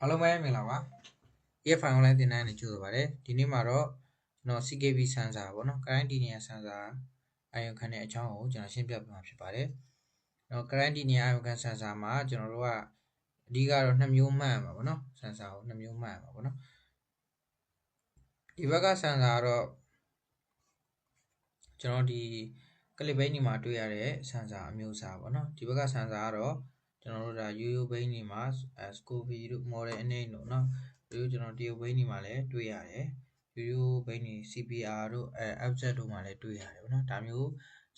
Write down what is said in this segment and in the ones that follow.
အားလုံးပဲမင်္ဂလာပါ EFI online သင်တန်းနဲ့ကြိုဆိုပါရစေဒီနေ့မှာတော့ကျွန်တော် CKB sensor ပေါ့နော် current linear sensor အာရုံခံတဲ့အကြောင်းကိုကျွန်တော်ရှင်းပြပေးမှာဖြစ်ပါတယ်။နော် current linear အာရုံခံ sensor မှာကျွန်တော်တို့ကအဓိကတော့2မျိုးမှတ်မှာပေါ့နော် sensor ကို2မျိုးမှတ်မှာပေါ့နော်ဒီဘက်က sensor ကတော့ကျွန်တော်ဒီကလစ်ဘိန်းဒီမှာတွေ့ရတဲ့ sensor အမျိုးအစားပေါ့နော်ဒီဘက်က sensor ကတော့ ကျွန်တော်တို့ဒါရိုးရိုးဘိန်းတွေမှာ Scovy တို့ model အနေတို့เนาะရိုးရိုးကျွန်တော်တရုတ်ဘိန်းတွေမှာလည်းတွေ့ရတယ်ရိုးရိုးဘိန်းတွေ CPR တို့အဲ FZ တို့မှာလည်းတွေ့ရတယ်ပေါ့နော်ဒါမျိုး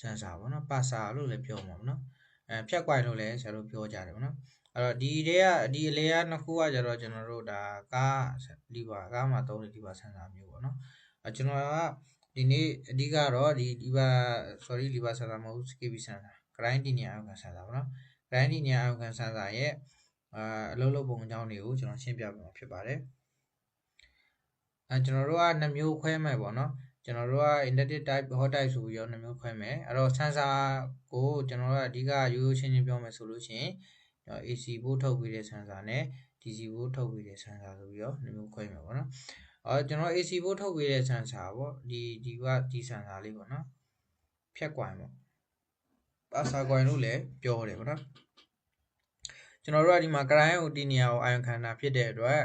sensor ပေါ့နော် PASA လို့လည်းပြောမှာပေါ့နော်အဲဖြတ်ကွိုင်လို့လည်းဆရာတို့ပြောကြတယ်ပေါ့နော်အဲ့တော့ဒီတွေကဒီအလေကနှစ်ခုကကြတော့ကျွန်တော်တို့ဒါကားလီဗာကားမှာသုံးတဲ့လီဗာ sensor မျိုးပေါ့နော်အဲကျွန်တော်ကဒီနေ့အဓိကတော့ဒီလီဗာ sorry လီဗာ sensor မဟုတ် KB sensor grind တင်နေအောင် sensor ပေါ့နော် grind တင်နေအောင် sensor ရဲ့အာအလုံးလုံးပုံအကြောင်းတွေကိုကျွန်တော်ရှင်းပြပေးမှာဖြစ်ပါတယ်အဲကျွန်တော်တို့က2မျိုးခွဲမယ်ပေါ့နော်ကျွန်တော်တို့က inductive type hot type ဆိုပြီးတော့2မျိုးခွဲမယ်အဲ့တော့ sensor ကိုကျွန်တော်တို့ကအဓိကရိုးရိုးရှင်းရှင်းပြောမယ်ဆိုလို့ရှိရင် AC ဘို့ထုတ်ပေးတဲ့ sensor နဲ့ DC ဘို့ထုတ်ပေးတဲ့ sensor ဆိုပြီးတော့2မျိုးခွဲမယ်ပေါ့နော်အော်ကျွန်တော် AC ဘို့ထုတ်ပေးတဲ့ sensor ပေါ့ဒီဒီကဒီ sensor လေးပေါ့နော်ဖြတ်ကွိုင်ပေါ့ပါစာကွိုင်လို့လည်းပြောတယ်ပေါ့နော် ကျွန်တော်တို့ကဒီမှာ client ကိုတီနီယာကိုအာရုံခံတာဖြစ်တဲ့အတွက်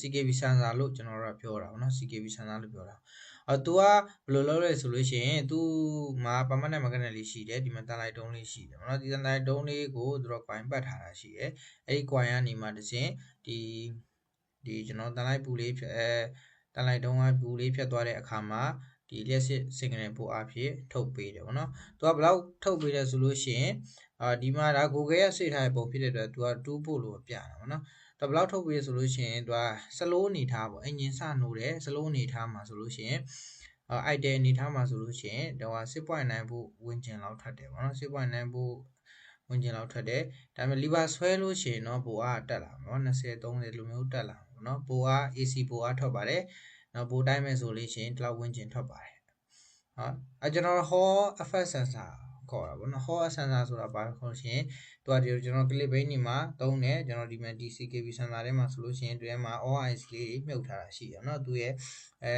CKB sensor လို့ကျွန်တော်တို့ကပြောတာပေါ့နော် CKB sensor လို့ပြောတာအော် तू ကဘယ်လိုလုပ်လဲဆိုလို့ရှိရင် तू မှာ permanent magnet လေးရှိတယ်ဒီမှာတန်လိုက်တုံးလေးရှိတယ်ပေါ့နော်ဒီတန်လိုက်တုံးလေးကိုသူတို့ coin ပတ်ထားတာရှိတယ်အဲ့ဒီ coin ကနေမှတစ်စဉ်ဒီဒီကျွန်တော်တန်လိုက်ပူလေးဖြစ်အဲတန်လိုက်တုံးကပူလေးဖြတ်သွားတဲ့အခါမှာ ဒီလျှက်စစ် signal ပို့အဖြစ်ထုတ်ပေးတယ်ပေါ့နော်။သူကဘယ်လောက်ထုတ်ပေးလဲဆိုလို့ရှိရင်အာဒီမှာဒါ Google ရဲ့စိတ်ထားတဲ့ပုံဖြစ်တဲ့အတွက်သူက2ပို့လို့ပြတာပေါ့နော်။သူဘယ်လောက်ထုတ်ပေးဆိုလို့ရှိရင်သူက slow အနေထားပေါ့အင်ဂျင်စနှိုးတယ် slow အနေထားမှာဆိုလို့ရှိရင်အာ idle အနေထားမှာဆိုလို့ရှိရင်တော့6.9ဖို့ဝင်ကျင်လောက်ထွက်တယ်ပေါ့နော်6.9ဖို့ဝင်ကျင်လောက်ထွက်တယ်ဒါပေမဲ့ lever ဆွဲလို့ရှိရင်တော့ပိုအားတက်လာမှာနော်20 30လိုမျိုးတက်လာမှာပေါ့နော်ပိုအား AC ပိုအားထွက်ပါတယ် နော်ပိုတိုင်းမဲ့ဆိုလို့ရှိရင်ဒီလောက်ဝင်ကျင်ထွက်ပါတယ်ဟုတ်အဲကျွန်တော် hall effect sensor ခေါ်တာပေါ့နော် hall sensor ဆိုတာဘာလို့ခေါ်လို့ရှိရင်သူကဒီကျွန်တော် clip ဘိန်းဒီမှာသုံးတယ်ကျွန်တော်ဒီမှာ DCKB sensor ထဲမှာဆိုလို့ရှိရင်ဒီထဲမှာ OIC လေးတွေမြုပ်ထားတာရှိတယ်နော်သူရဲ့အဲ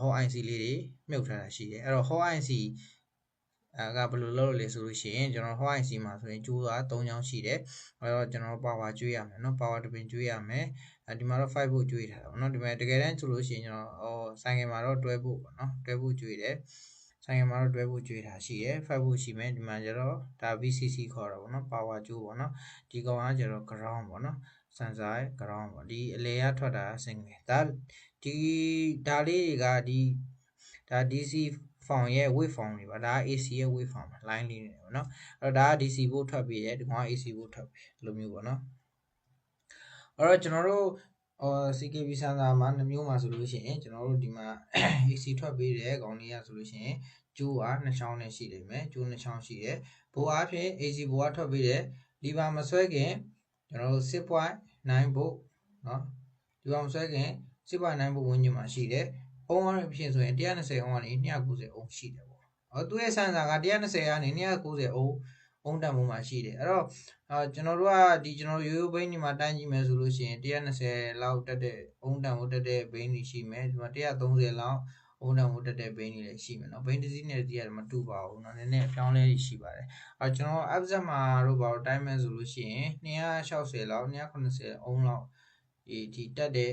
hall IC လေးတွေမြုပ်ထားတာရှိတယ်အဲ့တော့ hall IC အဲကဘယ်လိုလုပ်လို့လဲဆိုလို့ရှိရင်ကျွန်တော် hall IC မှာဆိုရင်ကျိုးတာ3ချောင်းရှိတယ်အဲ့တော့ကျွန်တော် power ကျွေးရမယ်နော် power တပင်ကျွေးရမယ်အဲဒီမှာတော့5ဖို့ကျွေးထားတာပေါ့နော်ဒီမှာတကယ်တမ်းဆိုလို့ရှိရင်ကျွန်တော်ဟောဆိုင်ကယ်မှာတော့တွဲဖို့ပေါ့နော်တွဲဖို့ကျွေးတယ်ဆိုင်ကယ်မှာတော့တွဲဖို့ကျွေးထားရှိတယ်5ဖို့ရှိမယ်ဒီမှာကျတော့ဒါ VCC ခေါ်တာပေါ့နော် power ကျိုးပေါ့နော်ဒီကောင်ကကျတော့ ground ပေါ့နော် sensor ရဲ့ ground ပေါ့ဒီအလေကထွက်တာ single ဒါဒီဒါလေးတွေကဒီဒါ DC form ရဲ့ wave form တွေပါဒါက AC ရဲ့ wave form line လေးတွေပေါ့နော်အဲ့တော့ဒါက DC ဘို့ထွက်ပြီးတယ်ဒီကောင်က AC ဘို့ထွက်ပြီးလိုမျိုးပေါ့နော်အဲ့တော့ကျွန်တော်တို့အော် CKB sensor မှာနှမျိုးမှာဆိုလို့ရှိရင်ကျွန်တော်တို့ဒီမှာ AC ထွက်ပေးတဲ့ကောင်လေးရဆိုလို့ရှိရင်ကျိုးအားနှစ်ချောင်းနဲ့ရှိနေမယ်ကျိုးနှစ်ချောင်းရှိတယ်ဘိုးအားဖြင့် AC ဘိုးအားထွက်ပေးတဲ့လီဗာမဆွဲခင်ကျွန်တော်တို့6.9ဘို့เนาะလီဗာမဆွဲခင်6.9ဘို့ဝန်းကျင်မှာရှိတယ် အုံးရဖြစ်ဆိုရင်120အုံးကနေ290အုံးရှိတယ်ပေါ့။အော်သူ့ရဲ့ဆန်စာက120ကနေ290အုံးအုံးတန်ပုံမှာရှိတယ်။အဲ့တော့ကျွန်တော်တို့ကဒီကျွန်တော်ရိုးရိုးဘိန်းဒီမှာတိုင်းကြည့်မယ်ဆိုလို့ရှိရင်120လောက်တက်တဲ့အုံးတန်ပုံတက်တဲ့ဘိန်းတွေရှိမယ်။ဒီမှာ130လောက်အုံးတန်ပုံတက်တဲ့ဘိန်းတွေလည်းရှိမယ်နော်။ဘိန်းတစ်စီးနဲ့တစ်စီးကတော့မတူပါဘူးနော်။နည်းနည်းပြောင်းလဲရှိပါတယ်။အော်ကျွန်တော် absent မှာတို့ပါတော့တိုင်းမယ်ဆိုလို့ရှိရင်260လောက်280အုံးလောက်ဒီဒီတက်တဲ့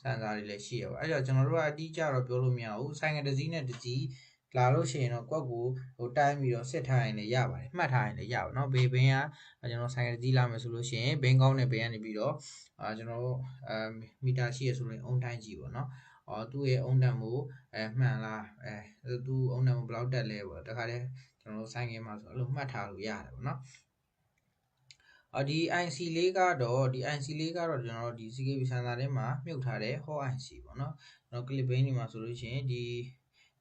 စန်ဆာတွေလည်းရှိရပါအဲ့တော့ကျွန်တော်တို့ကအတိအကျတော့ပြောလို့မရဘူးဆိုင်ငယ်တစ်စီးနဲ့တစ်စီးလာလို့ရှိရင်တော့ကွက်ကိုဟိုတိုင်းပြီးတော့စစ်ထားရင်လည်းရပါတယ်မှတ်ထားရင်လည်းရပါတော့ဘေးဘင်းကကျွန်တော်ဆိုင်ကတီးလာမယ်ဆိုလို့ရှိရင်ဘင်းကောင်းတဲ့ဘင်းကနေပြီးတော့အာကျွန်တော်အဲမီတာရှိရဆိုရင်အုံတိုင်းကြည့်ပေါ့နော်အော်သူ့ရဲ့အုံတန်မှုအဲမှန်လားအဲသူ့အုံတန်မှုဘယ်လောက်တက်လဲပေါ့တခါတည်းကျွန်တော်ဆိုင်ကမှာဆိုအဲ့လိုမှတ်ထားလို့ရတယ်ပေါ့နော် အဒီ IC လေးကတော့ဒီ IC လေးကတော့ကျွန်တော်တို့ဒီ CKB ဆန်တာထဲမှာမြုပ်ထားတဲ့ hot IC ပေါ့နော်ကျွန်တော် clipping ဒီမှာဆိုလို့ရှိရင်ဒီ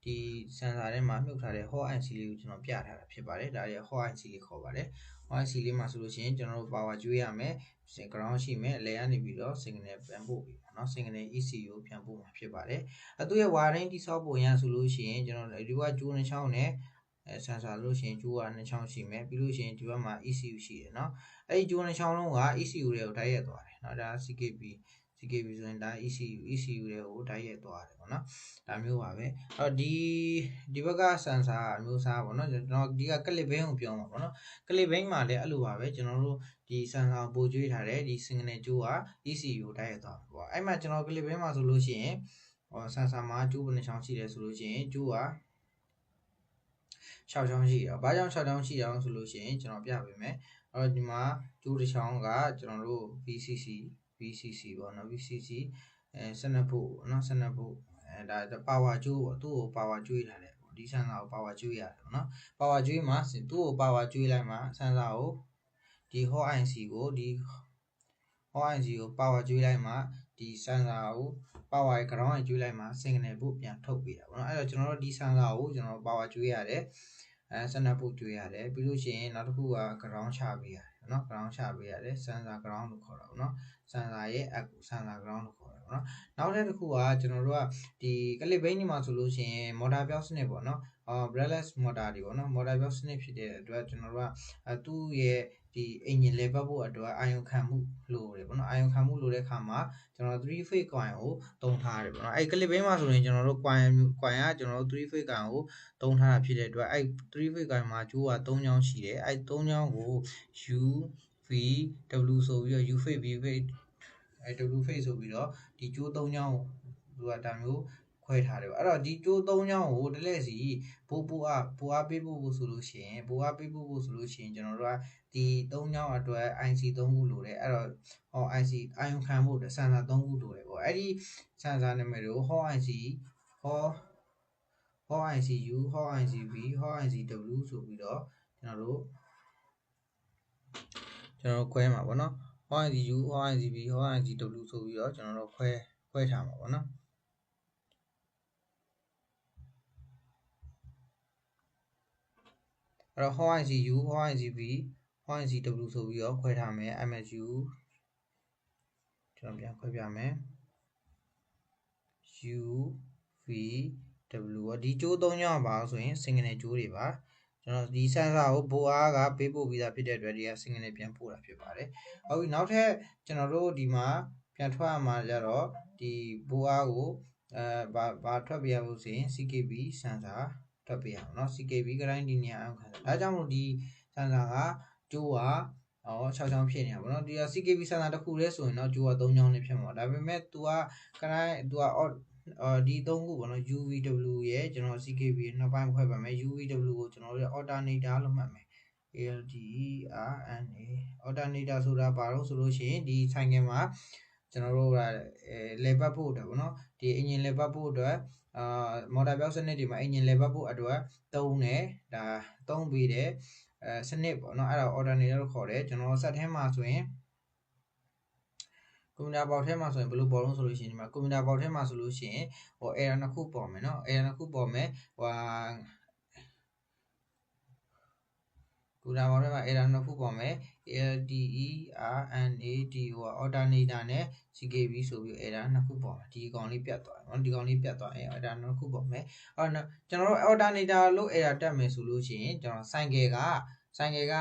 ဒီဆန်ဆာထဲမှာမြုပ်ထားတဲ့ hot IC လေးကိုကျွန်တော်ပြထားတာဖြစ်ပါတယ်ဒါရီ hot IC လေးခေါ်ပါတယ် hot IC လေးမှာဆိုလို့ရှိရင်ကျွန်တော်တို့ power ကျွေးရမယ် ground ရှိမယ်အလဲကနေပြီးတော့ signal ပြန်ပို့ပြီးပေါ့နော် signal ECU ပြန်ပို့မှာဖြစ်ပါတယ်အသူရဲ့ wiring တိစောက်ပုံရဆိုလို့ရှိရင်ကျွန်တော်ဒီကကျိုးနှချောင်းနဲ့ အဲ sensor လို့ရှိရင်ကျိုးကနှစ်ချောင်းရှိမယ်ပြီးလို့ရှိရင်ဒီဘက်မှာ ECU ရှိတယ်เนาะအဲ့ဒီကျိုးနှစ်ချောင်းလုံးက ECU တွေကိုတိုက်ရိုက်သွားတယ်เนาะဒါ CKB CKB ဆိုရင်ဒါ ECU ECU တွေကိုတိုက်ရိုက်သွားတယ်ပေါ့နော်ဒါမျိုးပါပဲအဲ့တော့ဒီဒီဘက်က sensor အမျိုးအစားပေါ့နော်ကျွန်တော်ဒီက clip bane ကိုပြောမှာပေါ့နော် clip bane မှာလည်းအဲ့လိုပါပဲကျွန်တော်တို့ဒီ sensor ကိုပို့ကျွေးထားတယ်ဒီ signal ကျိုးက ECU ကိုတိုက်ရိုက်သွားမှာပေါ့အဲ့မှာကျွန်တော် clip bane မှာဆိုလို့ရှိရင်ဟော sensor မှာကျိုးဘယ်နှချောင်းရှိတယ်ဆိုလို့ရှိရင်ကျိုးက 6ချောင်းရှိတယ်။ဘာကြောင့်6ချောင်းရှိအောင်ဆိုလို့ရှိရင်ကျွန်တော်ပြပေးမယ်။အဲ့တော့ဒီမှာကျိုးတစ်ချောင်းကကျွန်တော်တို့ VCC VCC ပေါ့နော် VCC အဲ12ဖို့နော်12ဖို့အဲဒါ power ကျိုးပေါ့သူ့ကို power ကျွေးထားတယ်ပေါ့ဒီဆန်ဆာကို power ကျွေးရတယ်ပေါ့နော် power ကျွေးမှာသူ့ကို power ကျွေးလိုက်မှာဆန်ဆာကိုဒီ hot IC ကိုဒီ ONG ကို power ကျွေးလိုက်မှဒီ sensor ကို power ရဲ့ ground ကိုကျွေးလိုက်မှ signal ပို့ပြန်ထုတ်ပေးတာပေါ့နော်အဲ့တော့ကျွန်တော်တို့ဒီ sensor ကိုကျွန်တော်တို့ power ကျွေးရတယ်အဲ sensor ပို့ကျွေးရတယ်ပြီးလို့ရှိရင်နောက်တစ်ခုက ground ချပေးရတယ်နော် ground ချပေးရတယ် sensor ground လို့ခေါ်တာပေါ့နော် sensor ရဲ့ app ကို sensor ground လို့ခေါ်တာပေါ့နော်နောက်တစ်ခုကကျွန်တော်တို့ကဒီ clip bay ညီမှာဆိုလို့ရှိရင် motor ပြောက်စနစ်ပေါ့နော်အော် brushless motor တွေပေါ့နော် motor ပြောက်စနစ်ဖြစ်တဲ့အတွက်ကျွန်တော်တို့ကသူ့ရဲ့ ဒီအင်ဂျင်လေပတ်ဖို့အတွက်အာယုံခံမှုလိုတယ်ပေါ့နော်အာယုံခံမှုလိုတဲ့ခါမှာကျွန်တော်3 phase coin ကိုတုံးထားတယ်ပေါ့နော်အဲ့ clip ဘိန်းမှာဆိုရင်ကျွန်တော်တို့ coin coin ကကျွန်တော်တို့3 phase coin ကိုတုံးထားတာဖြစ်တဲ့အတွက်အဲ့3 phase coin မှာကျိုးက3ချောင်းရှိတယ်အဲ့3ချောင်းကို U V W ဆိုပြီးတော့ U phase V phase အဲ W phase ဆိုပြီးတော့ဒီကျိုး3ချောင်းကိုသူကဒါမျိုး ခွဲထားတယ်ပေါ့အဲ့တော့ဒီကျိုး၃ချောင်းကိုတလဲစီဘိုးပူအားပူအားပေးဖို့ဆိုလို့ရှိရင်ပူအားပေးဖို့ဆိုလို့ရှိရင်ကျွန်တော်တို့ကဒီ၃ချောင်းအတွက် IC 3ခုလိုတယ်အဲ့တော့ဟော IC အာယုံခံဖို့အတွက် sensor 3ခုလိုတယ်ပေါ့အဲ့ဒီ sensor နာမည်တွေကိုဟော IC ဟောဟော ICU ဟော ICV ဟော ICW ဆိုပြီးတော့ကျွန်တော်တို့ကျွန်တော်ခွဲမှာပေါ့နော်ဟော ICU ဟော ICV ဟော ICW ဆိုပြီးတော့ကျွန်တော်တို့ခွဲခွဲထားမှာပေါ့နော် အဲ့တော့ how ICU how ICV how ICW ဆိုပြီးတော့ခွဲထားမယ် MSU ကျွန်တော်ပြန်ခွဲပြမယ် U V W ကဒီကျိုး၃ညပါဆိုရင် single ကျိုးတွေပါကျွန်တော်ဒီ sensor ကိုဘိုအားကပေးပို့ပြီးသားဖြစ်တဲ့အတွက်ဒီက single ပြန်ပို့တာဖြစ်ပါတယ်။ဟုတ်ပြီနောက်ထပ်ကျွန်တော်တို့ဒီမှာပြန်ထွက်ရမှာကြတော့ဒီဘိုအားကိုအဲဘာဘာထွက်ပြရဖို့ဆိုရင် CKB sensor ထွက်ပေးရအောင်เนาะ CKB ကတိုင်းဒီနေရာအောင်ခံဒါကြောင့်မို့ဒီဆန်ဆာကကျိုးကအော်6ချောင်းဖြစ်နေတာပေါ့နော်ဒီက CKB ဆန်ဆာတစ်ခုတည်းဆိုရင်တော့ကျိုးက3ချောင်းနဲ့ဖြစ်မှာဒါပေမဲ့ तू ကကတိုင်း तू ကအော်ဒီ၃ခုပေါ့နော် UVW ရဲ့ကျွန်တော် CKB နှစ်ပိုင်းဖွဲ့ပါမယ် UVW ကိုကျွန်တော်တို့ alternator လို့မှတ်မယ် ALTERNA alternator ဆိုတာဘာလို့ဆိုလို့ရှိရင်ဒီဆိုင်ကမှာ ကျွန်တော်တို့ကလေပတ်ဖို့အတွက်ပေါ့နော်ဒီအင်ဂျင်လေပတ်ဖို့အတွက်အာမော်တာပြောက်စနစ်ဒီမှာအင်ဂျင်လေပတ်ဖို့အတွက်သုံးတယ်ဒါသုံးပြီးတယ်အဲစနစ်ပေါ့နော်အဲ့ဒါ alternator လို့ခေါ်တယ်ကျွန်တော်စက်ထဲမှာဆိုရင်ကွန်ပျူတာဘောက်ထဲမှာဆိုရင်ဘယ်လိုပေါ်လုံးဆိုလို့ရှိရင်ဒီမှာကွန်ပျူတာဘောက်ထဲမှာဆိုလို့ရှိရင်ဟို error နှစ်ခုပေါ်မယ်နော် error နှစ်ခုပေါ်မယ်ဟို ဘူတာဘောင်ထဲမှာ error နှစ်ခုပေါ်မယ် alternator alternator နဲ့ ckb ဆိုပြီး error နှစ်ခုပေါ်မယ်ဒီကောင်လေးပြတ်သွားတယ်နော်ဒီကောင်လေးပြတ်သွားရင် error နှစ်ခုပေါ်မယ်အော်ကျွန်တော်တို့ alternator လို့ error တက်မယ်ဆိုလို့ရှိရင်ကျွန်တော် cycle က cycle က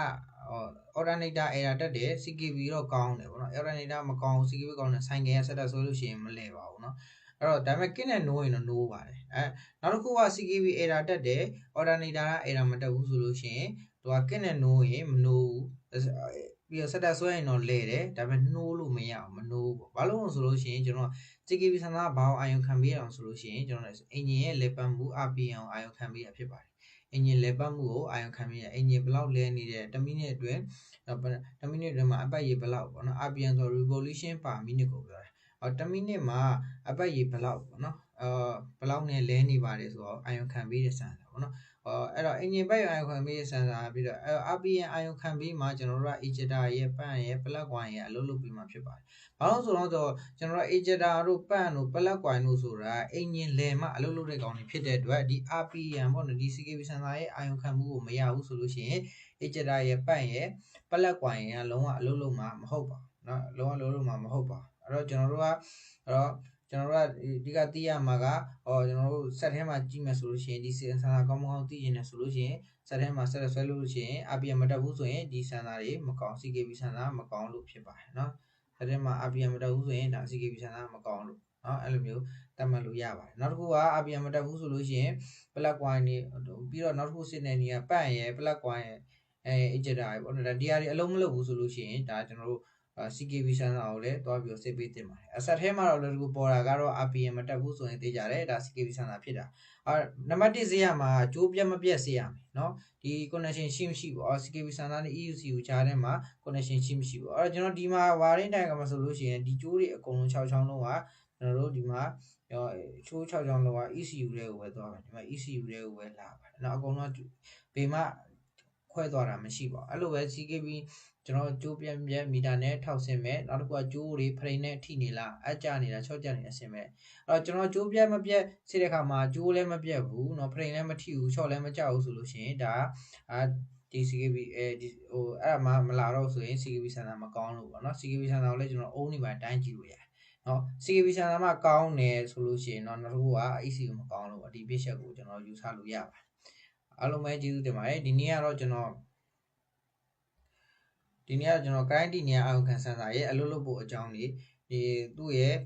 alternator error တက်တယ် ckb တော့ကောင်းတယ်ဗောနော် alternator မကောင်း ckb ကောင်းတယ် cycle က setup ဆိုလို့ရှိရင်မလဲပါဘူးနော်အဲ့တော့ဒါပေမဲ့ကင်းနဲ့ no ရင်တော့ no ပါတယ်အဲနောက်တစ်ခုက CKB error တက်တယ် alternator က error မတက်ဘူးဆိုလို့ရှိရင် သူက kit နဲ့ no ရင်မ no ဘူးပြီးတော့ setup ဆွဲရင်တော့လဲတယ်ဒါပေမဲ့ no လို့မရအောင်မ no ဘူးဘာလို့လဲဆိုလို့ရှိရင်ကျွန်တော် CKB ဆန္ဒဘာကိုအာရုံခံပေးအောင်ဆိုလို့ရှိရင်ကျွန်တော်အင်ဂျင်ရဲ့လေပတ်မှု RPM ကိုအာရုံခံပေးရဖြစ်ပါတယ်အင်ဂျင်လေပတ်မှုကိုအာရုံခံပြီးအင်ဂျင်ဘလောက်လဲနေတဲ့1မိနစ်အတွင်း1မိနစ်အတွင်းမှာအပတ်ရေဘလောက်ပေါ့နော် RPM ဆို revolution per minute ကိုပြောတာအော်1မိနစ်မှာအပတ်ရေဘလောက်ပေါ့နော်အာဘလောက်နဲ့လဲနေပါတယ်ဆိုတော့အာရုံခံပြီးတဲ့စံတာ ပေါ့နော်အော်အဲ့တော့ engine ဘက်အာရုံခံပြီးတဲ့စံတာပြီးတော့ RPM အာရုံခံပြီးမှကျွန်တော်တို့က ejector ရဲ့ပန့်ရဲ့ plug wire ရဲ့အလုပ်လုပ်ပြီးမှဖြစ်ပါတယ်။ဘာလို့ဆိုတော့ကျွန်တော်တို့ ejector တို့ပန့်တို့ plug wire တို့ဆိုတာ engine လဲမှအလုပ်လုပ်တဲ့ကောင်တွေဖြစ်တဲ့အတွက်ဒီ RPM ပေါ့နော်ဒီ CKB စံတာရဲ့အာရုံခံမှုကိုမရဘူးဆိုလို့ရှိရင် ejector ရဲ့ပန့်ရဲ့ plug wire ရဲ့လုံးဝအလုပ်လုပ်မှာမဟုတ်ပါဘူး။နော်လုံးဝလုံးလုံးမှာမဟုတ်ပါဘူး။အဲ့တော့ကျွန်တော်တို့ကအဲ့တော့ ကျွန်တော်တို့ကအဓိကသိရမှာကဟောကျွန်တော်တို့ဆက်ထဲမှာကြည့်မယ်ဆိုလို့ရှိရင်ဒီစင်ဆာကောင်းမကောင်းသိရင်လည်းဆိုလို့ရှိရင်ဆက်ထဲမှာဆက်ဆွဲလို့ရှိရင် RPM မတက်ဘူးဆိုရင်ဒီဆန်စာတွေမကောင်း CKB ဆန်စာမကောင်းလို့ဖြစ်ပါတယ်เนาะဆက်ထဲမှာ RPM မတက်ဘူးဆိုရင်ဒါ CKB ဆန်စာမကောင်းလို့เนาะအဲ့လိုမျိုးတတ်မှတ်လို့ရပါတယ်နောက်တစ်ခုက RPM မတက်ဘူးဆိုလို့ရှိရင် black coin တွေပြီးတော့နောက်တစ်ခုစစ်နေနေကပတ်ရယ် black coin ရယ်အဲ ejector ရယ်ပေါ့နော်ဒါဒီဟာတွေအလုံးမလုပ်ဘူးဆိုလို့ရှိရင်ဒါကျွန်တော်တို့ CKB ဆန်းစာကိုလည်းတွားပြီးတော့စစ်ပေးတင်ပါတယ်အဆက်ထဲမှာတော့လည်းဒီပေါ်တာကတော့ RPM မတက်ဘူးဆိုရင်သိကြတယ်ဒါ CKB ဆန်းစာဖြစ်တာအာနံပါတ်1ဈေးရမှာကြိုးပြတ်မပြတ်စေရမယ်เนาะဒီ connection ရှိမရှိပေါ့ CKB ဆန်းစာနဲ့ EUC ကိုကြားထဲမှာ connection ရှိမရှိပေါ့အဲ့တော့ကျွန်တော်ဒီမှာ wiring diagram မှာဆိုလို့ရှိရင်ဒီကြိုးတွေအကုန်လုံး6ချောင်းလုံးကကျွန်တော်တို့ဒီမှာချိုး6ချောင်းလုံးက ECU တွေကိုပဲသွားမယ်ဒီမှာ ECU တွေကိုပဲလာပါတယ်เนาะအကုန်လုံးဘေးမှာခွဲသွားတာမရှိပါဘူးအဲ့လိုပဲ CKB ကျွန်တော်ကြိုးပြန်ပြန်မီတာနဲ့ထောက်ဆင်းမယ်နောက်တစ်ခုကကြိုးတွေဖရိန်နဲ့ထိနေလားအကြနေတာချော့ကြနေတာဆင်းမယ်အဲ့တော့ကျွန်တော်ကြိုးပြတ်မပြတ်စစ်တဲ့အခါမှာကြိုးလည်းမပြတ်ဘူးเนาะဖရိန်လည်းမထိဘူးချော့လည်းမကြဘူးဆိုလို့ရှိရင်ဒါအာဒီ CKB အဲဒီဟိုအဲ့ဒါမှမလာတော့ဆိုရင် CKB ဆန်တာမကောင်းလို့ပေါ့เนาะ CKB ဆန်တာကိုလည်းကျွန်တော်အုံးနေပါတိုင်းကြည့်လို့ရတယ်เนาะ CKB ဆန်တာမှကောင်းတယ်ဆိုလို့ရှိရင်เนาะနောက်တစ်ခုက ECU မကောင်းလို့ပေါ့ဒီပြည့်ချက်ကိုကျွန်တော်ယူဆလို့ရပါတယ်အားလုံးပဲကျေးဇူးတင်ပါတယ်ဒီနေ့ကတော့ကျွန်တော် ဒီနေ့ကကျွန်တော် client ဒီနေရာအောက်ခံစမ်းစာရဲ့အလုပ်လုပ်ဖို့အကြောင်းတွေဒီသူ့ရဲ့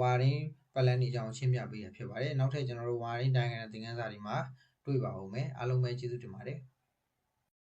wiring plan တွေအကြောင်းရှင်းပြပေးရဖြစ်ပါတယ်နောက်ထပ်ကျွန်တော်တို့ wiring diagram သင်ခန်းစာတွေမှာတွေ့ပါဦးမယ်အားလုံးပဲကျေးဇူးတင်ပါတယ်